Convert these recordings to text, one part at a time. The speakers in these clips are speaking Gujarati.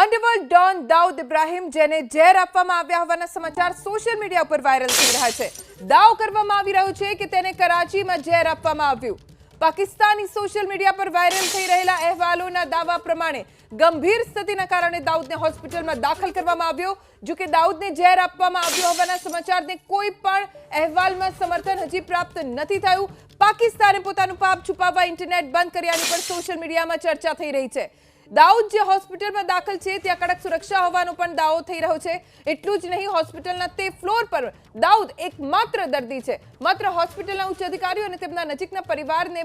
અંડરવર્લ્ડ ડોન દાઉદ ઇબ્રાહિમ, જેને ઝેર આપવામાં આવ્યા હોવાના સમાચાર સોશિયલ મીડિયા ઉપર વાયરલ થઈ રહ્યા છે. દાવ કરવામાં આવી રહ્યો છે કે તેને કરાચીમાં ઝેર આપવામાં આવ્યું. પાકિસ્તાની સોશિયલ મીડિયા પર વાયરલ થઈ રહેલા અહેવાલોના દાવા પ્રમાણે ગંભીર સ્થિતિના કારણે દાઉદને હોસ્પિટલમાં દાખલ કરવામાં આવ્યો. જો કે દાઉદને ઝેર આપવામાં આવ્યું હોવાના સમાચારને કોઈ પણ અહેવાલમાં સમર્થન હજી પ્રાપ્ત નથી થયું. પાકિસ્તાને પોતાનું પાપ છુપાવવા ઇન્ટરનેટ બંધ કર્યાની પણ સોશિયલ મીડિયામાં ચર્ચા થઈ રહી છે. દાઉદ જે હોસ્પિટલમાં દાખલ છે, ત્યાં કડક સુરક્ષા હોવાનો પણ દાવો થઈ રહ્યો છે. એટલું જ નહીં, હોસ્પિટલના તે ફ્લોર પર દાઉદ એકમાત્ર દર્દી છે. માત્ર હોસ્પિટલના ઉચ્ચ અધિકારીઓ અને તેમના નજીકના પરિવારને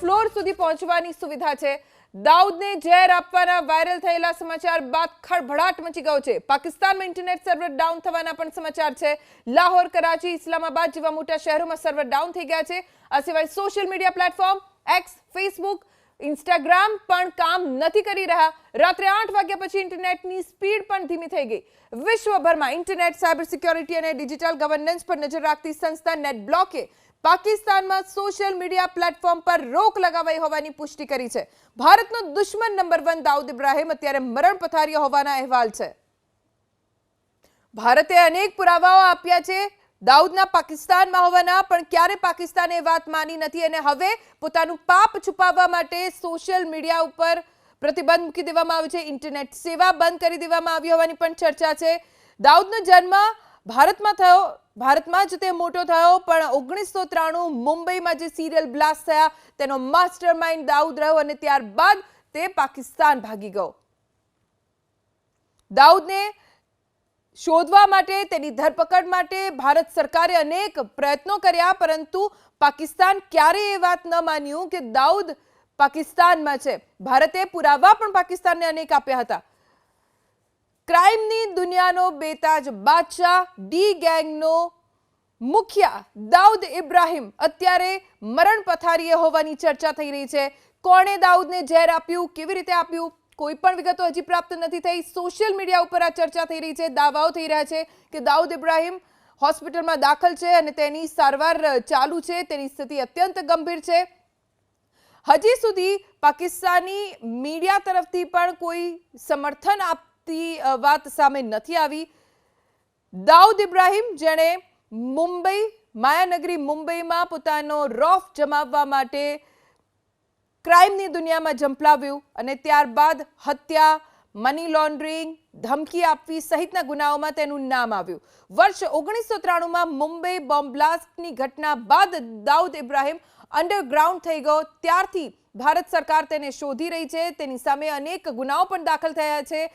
ફ્લોર સુધી પહોંચવાની સુવિધા છે. દાઉદને ઝેર આપવાના વાયરલ થયેલા સમાચાર બાદ ખળભળાટ મચી ગયો છે. પાકિસ્તાનમાં ઇન્ટરનેટ સર્વર ડાઉન થવાના પણ સમાચાર છે. લાહોર, કરાચી, ઇસ્લામાબાદ જેવા મોટા શહેરોમાં સર્વર ડાઉન થઈ ગયા છે. આ સિવાય social media platform, X, Facebook Instagram પણ કામ નથી કરી રહ્યા. રાત્રે આઠ વાગ્યા પછી ઇન્ટરનેટની સ્પીડ પણ ધીમી થઈ ગઈ. વિશ્વભરમાં ઇન્ટરનેટ, સાયબર સિક્યોરિટી અને ડિજિટલ ગવર્નન્સ પર નજર રાખતી સંસ્થા નેટ બ્લોકે પાકિસ્તાનમાં સોશિયલ મીડિયા પ્લેટફોર્મ પર રોક લગાવાઈ હોવાની પુષ્ટિ કરી છે. ભારતનો દુશ્મન નંબર વન દાઉદ ઇબ્રાહિમ અત્યારે મરણ પથારીઓ હોવાના અહેવાલ છે. ભારતે અનેક પુરાવાઓ આપ્યા છે. દાઉદના પાકિસ્તાનમાં હોવાના, પણ ક્યારે પાકિસ્તાને વાત માની નથી અને હવે પોતાનું પાપ છુપાવવા માટે સોશિયલ મીડિયા ઉપર પ્રતિબંધ મૂકી દેવામાં આવ્યો છે. ઇન્ટરનેટ સેવા બંધ કરી દેવામાં આવી હોવાની પણ ચર્ચા છે. દાઉદનો જન્મ ભારતમાં થયો, ભારતમાં જ તે મોટો થયો, પણ ઓગણીસો ત્રાણું મુંબઈમાં જે સિરિયલ બ્લાસ્ટ થયા, તેનો માસ્ટર માઇન્ડ દાઉદ રહ્યો અને ત્યારબાદ તે પાકિસ્તાન ભાગી ગયો. દાઉદને શોધવા માટે, તેની ધરપકડ માટે ભારત સરકારે અનેક પ્રયત્નો કર્યા, પરંતુ પાકિસ્તાન ક્યારેય એ વાત ન માન્યું કે દાઉદ પાકિસ્તાનમાં છે. ભારતે પુરાવા પણ પાકિસ્તાનને અનેક આપ્યા હતા. ક્રાઇમની દુનિયાનો બેતાજ બાદશાહ ડી ગેંગનો મુખ્ય દાઉદ ઇબ્રાહિમ અત્યારે મરણ પથારીએ હોવાની ચર્ચા થઈ રહી છે. કોણે દાઉદને ઝેર આપ્યું, કેવી રીતે આપ્યું? કોઈ પણ વિગતો હજી પ્રાપ્ત નથી થઈ. સોશિયલ મીડિયા ઉપર આ ચર્ચા થઈ રહી છે, દાવાઓ થઈ રહ્યા છે કે દાઉદ ઇબ્રાહીમ હોસ્પિટલમાં દાખલ છે અને તેની સારવાર ચાલુ છે. તેની સ્થિતિ અત્યંત ગંભીર છે. હજી સુધી પાકિસ્તાની મીડિયા તરફથી પણ કોઈ સમર્થન આપતી વાત સામે નથી આવી. દાઉદ ઇબ્રાહીમ જેણે મુંબઈ, માયાનગરી મુંબઈમાં પોતાનો રોફ જમાવવા માટે ક્રાઇમની દુનિયામાં ઝંપલાવ્યું અને ત્યારબાદ હત્યા, મની લોન્ડરિંગ, ધમકી આપવી સહિતના ગુનાઓમાં તેનું નામ આવ્યું. વર્ષ ઓગણીસો ત્રાણુંમાં મુંબઈ બોમ્બ બ્લાસ્ટની ઘટના બાદ દાઉદ ઇબ્રાહિમ અંડરગ્રાઉન્ડ થઈ ગયો. ત્યારથી ભારત સરકાર તેને શોધી રહી છે. તેની સામે અનેક ગુનાઓ પણ દાખલ થયા છે.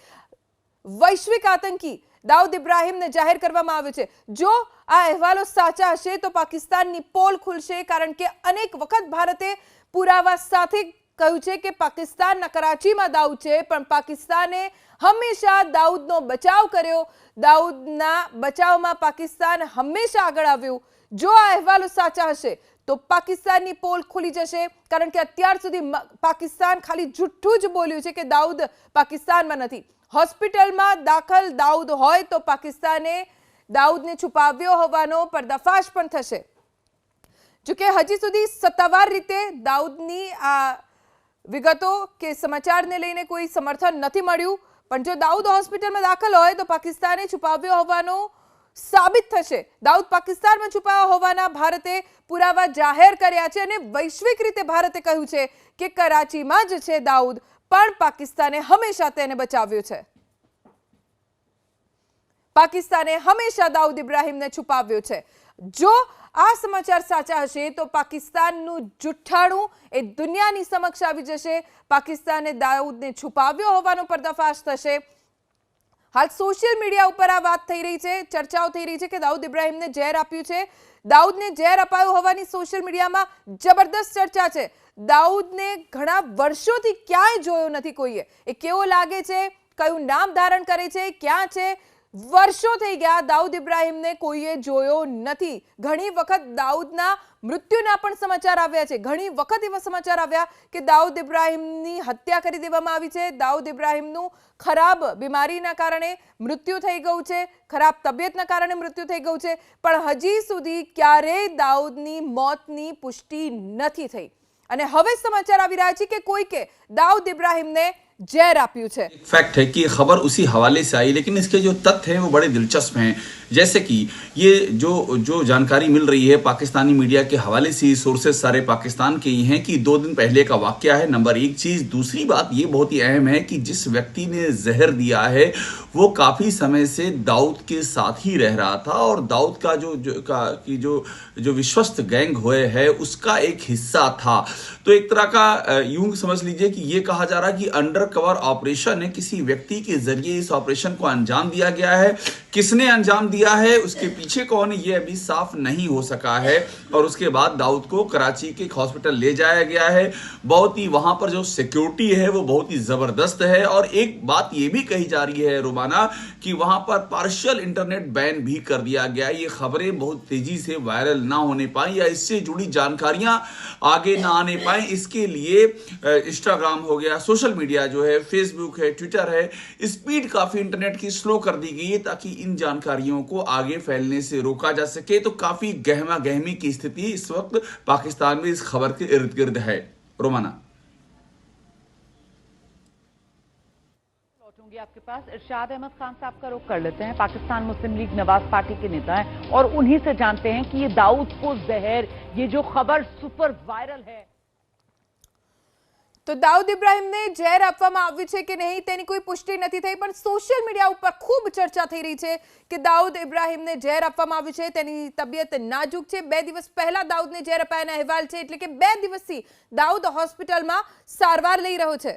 વૈશ્વિક આતંકી દાઉદ ઇબ્રાહિમને જાહેર કરવામાં આવ્યો છે. જો આ અહેવાલો સાચા હશે તો પાકિસ્તાનની પોલ ખુલશે, કારણ કે અનેક વખત ભારતે પુરાવા સાથે કહ્યું છે કે પાકિસ્તાનના કરાચીમાં દાઉદ છે, પણ પાકિસ્તાને હંમેશા દાઉદનો બચાવ કર્યો. દાઉદના બચાવમાં પાકિસ્તાન હંમેશા આગળ આવ્યું. જો આ અહેવાલો સાચા હશે, તો પાકિસ્તાનની પોલ ખુલી જશે, કારણ કે અત્યાર સુધી પાકિસ્તાન ખાલી જુઠ્ઠું જ બોલ્યું છે કે દાઉદ પાકિસ્તાનમાં નથી. હોસ્પિટલમાં દાખલ દાઉદ હોય તો પાકિસ્તાને દાઉદને છુપાવ્યો હોવાનો પર્દાફાશ પણ થશે. જોકે હજી સુધી સત્તાવાર રીતે દાઉદની આ વિગતો કે સમાચારને લઈને કોઈ સમર્થન નથી મળ્યું. પણ જો દાઉદ હોસ્પિટલમાં દાખલ હોય તો પાકિસ્તાને છુપાવ્યો હોવાનો સાબિત થશે. દાઉદ પાકિસ્તાનમાં છુપાયા હોવાના ભારતે પુરાવા જાહેર કર્યા છે અને વૈશ્વિક રીતે ભારતે કહ્યું છે કે કરાચીમાં જ છે દાઉદ, પણ પાકિસ્તાને હંમેશા તેને બચાવ્યો છે. પાકિસ્તાને હંમેશા દાઉદ ઇબ્રાહિમને છુપાવ્યો છે. જો આ સમાચાર સાચા હશે તો પાકિસ્તાનનું જુઠ્ઠાણું એ દુનિયાની સમક્ષ આવી જશે. પાકિસ્તાને દાઉદને છુપાવ્યો હોવાનો પર્દાફાશ થશે. હાલ સોશિયલ મીડિયા ઉપર આ વાત થઈ રહી છે, ચર્ચાઓ થઈ રહી છે કે દાઉદ ઇબ્રાહિમને ઝેર આપ્યું છે. દાઉદને ઝેર અપાયું હોવાની સોશિયલ મીડિયામાં જબરદસ્ત ચર્ચા છે. દાઉદને ઘણા વર્ષોથી ક્યાંય જોયો નથી કોઈએ. એ કેવો લાગે છે, કયું નામ ધારણ કરે છે, ક્યાં છે વર્ષો થઈ ગયા દાઉદ ઇબ્રાહિમને કોઈએ જોયો નથી. ઘણી વખત દાઉદના મૃત્યુના પણ સમાચાર આવ્યા છે. ઘણી વખત એવા સમાચાર આવ્યા કે દાઉદ ઇબ્રાહિમની હત્યા કરી દેવામાં આવી છે. દાઉદ ઇબ્રાહિમનું ખરાબ બીમારીના કારણે મૃત્યુ થઈ ગયું છે. ખરાબ તબિયતના કારણે મૃત્યુ થઈ ગયું છે. પણ હજી સુધી ક્યારેય દાઉદની મોતની પુષ્ટિ નથી થઈ. અને હવે સમાચાર આવી રહ્યા છે કે કોઈકે દાઉદ ઇબ્રાહિમને ઝેર આપ્યું છે फैक्ट है कि ये खबर उसी हवाले से आई लेकिन इसके जो तथ्य हैं वो बड़े दिलचस्प हैं जैसे कि ये जो जो जानकारी मिल रही है पाकिस्तानी मीडिया के हवाले से सोर्सेज सारे पाकिस्तान के ही हैं कि दो दिन पहले का वाक्य है नंबर एक चीज़ दूसरी बात ये बहुत ही अहम है कि जिस व्यक्ति ने जहर दिया है वो काफ़ी समय से दाऊद के साथ ही रह रहा था और दाऊद का जो, जो का की जो जो विश्वस्त गैंग हुए है उसका एक हिस्सा था तो एक तरह का अ, यूं समझ लीजिए कि ये कहा जा रहा है कि अंडर कवर ऑपरेशन है, किसी व्यक्ति के ज़रिए इस ऑपरेशन को अंजाम दिया गया है। किसने अंजाम दिया है, उसके पीछे कौन है, ये अभी साफ़ नहीं हो सका है। और उसके बाद दाऊद को कराची के एक हॉस्पिटल ले जाया गया है। बहुत ही वहाँ पर जो सिक्योरिटी है, वो बहुत ही ज़बरदस्त है। और एक बात ये भी कही जा रही है, रुमाना, कि वहाँ पर पार्शियल इंटरनेट बैन भी कर दिया गया। ये खबरें बहुत तेज़ी से वायरल ना होने पाए या इससे जुड़ी जानकारियाँ आगे ना आने पाए इसके लिए इंस्टाग्राम हो गया सोशल मीडिया जो है फेसबुक है ट्विटर है स्पीड काफ़ी इंटरनेट की स्लो कर दी गई है ताकि इन जानकारियों को आगे फैलने से रोका जा सके। तो काफ़ी गहमा गहमी की स्थिति इस वक्त पाकिस्तान में इस खबर के इर्द गिर्द है। रोमाना। आपके पास। इरशाद अहमद खान साहब का रुख कर लेते हैं। पाकिस्तान मुस्लिम लीग नवाज़ पार्टी के नेता हैं और उन्हीं से जानते हैं कि ये दाऊद को जहर, ये जो खबर सुपर वायरल है। તો દાઉદ ઇબ્રાહીમને ઝેર આપવામાં આવ્યું છે કે નહીં તેની કોઈ પુષ્ટિ નથી થઈ, પણ સોશિયલ મીડિયા ઉપર ખૂબ ચર્ચા થઈ રહી છે કે દાઉદ ઇબ્રાહિમને ઝેર આપવામાં આવ્યું છે, તેની તબિયત નાજુક છે. બે દિવસ પહેલા દાઉદને ઝેર અપાયાના અહેવાલ છે, એટલે કે બે દિવસથી દાઉદ હોસ્પિટલમાં સારવાર લઈ રહ્યો છે.